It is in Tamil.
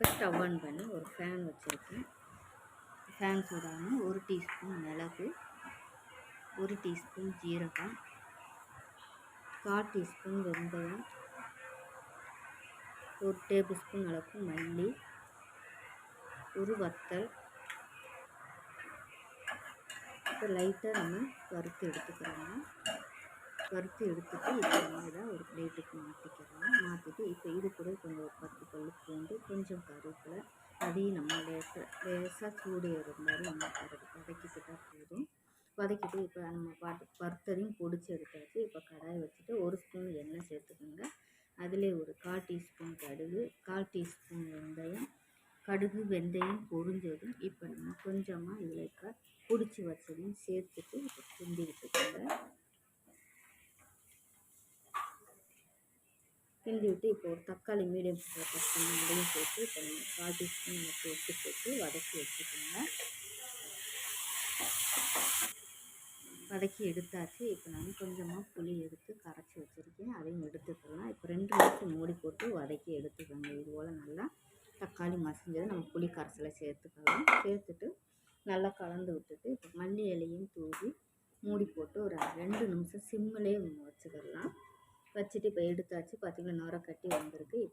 இப்போ ஸ்டவ் ஆன் பண்ணி ஒரு ஃபேன் வச்சுருக்கேன். ஃபேன் சூடான ஒரு டீஸ்பூன் மிளகு ஒரு டீஸ்பூன் ஜீரகம் கால் டீஸ்பூன் வெந்தயம் ஒரு டேபிள் ஸ்பூன் அளவுக்கு மல்லி ஒரு வத்தல். இப்போ லைட்டாக நம்ம வறுத்து எடுத்துக்கிறோம் வறுத்து எடுத்துட்டு இப்போ நம்ம இதை ஒரு பிளேட்டுக்கு மாற்றிக்கிறோம் மாற்றிட்டு இப்போ இது கூட கொஞ்சம் ஒரு பத்து பல்லு பூண்டு கொஞ்சம் கருவேப்பிலை. அதையும் நம்ம லேசாக லேசாக சூடு இருந்தாலும் நம்ம வதக்கி வதக்கிக்கிட்டால் போதும். வதக்கிட்டு இப்போ நம்ம பாட்டு வறுத்ததையும் பொடிச்சு எடுத்தாச்சு. இப்போ கடாயை வச்சுட்டு ஒரு ஸ்பூன் எண்ணெய் சேர்த்துக்கோங்க. அதிலே ஒரு கால் டீஸ்பூன் கடுகு கால் டீஸ்பூன் வெந்தயம். கடுகு வெந்தயம் பொரிஞ்சதும் இப்போ நம்ம கொஞ்சமாக இதில் பிடிச்சி வச்சதையும் சேர்த்துட்டு இப்போ கிண்டி இருக்கோங்க கிண்டி விட்டு இப்போ ஒரு தக்காளி மீடியம் சைஸில் கட் பண்ணி சேர்த்து இப்போ நம்ம கால் டீஸ்பூன் உப்பு உப்பு போட்டு வதக்கி வச்சுக்கோங்க வதக்கி எடுத்தாச்சு. இப்போ நான் கொஞ்சமாக புளி எடுத்து கரைச்சி வச்சுருக்கேன். அதையும் எடுத்துக்கலாம். இப்போ ரெண்டு நிமிஷம் மூடி போட்டு வதக்கி எடுத்துக்கோங்க. இது போல் நல்லா தக்காளி மசிஞ்சதை நம்ம புளி கரைசலை சேர்த்துக்கலாம். சேர்த்துட்டு நல்லா கலந்து விட்டுட்டு இப்போ மல்லி இலையும் தூவி மூடி போட்டு ஒரு ரெண்டு நிமிஷம் சிம்மிலே வச்சுக்கிடலாம் வச்சுட்டு இப்போ எடுத்தாச்சு. பார்த்திங்கன்னா நுர கட்டி வந்திருக்கு.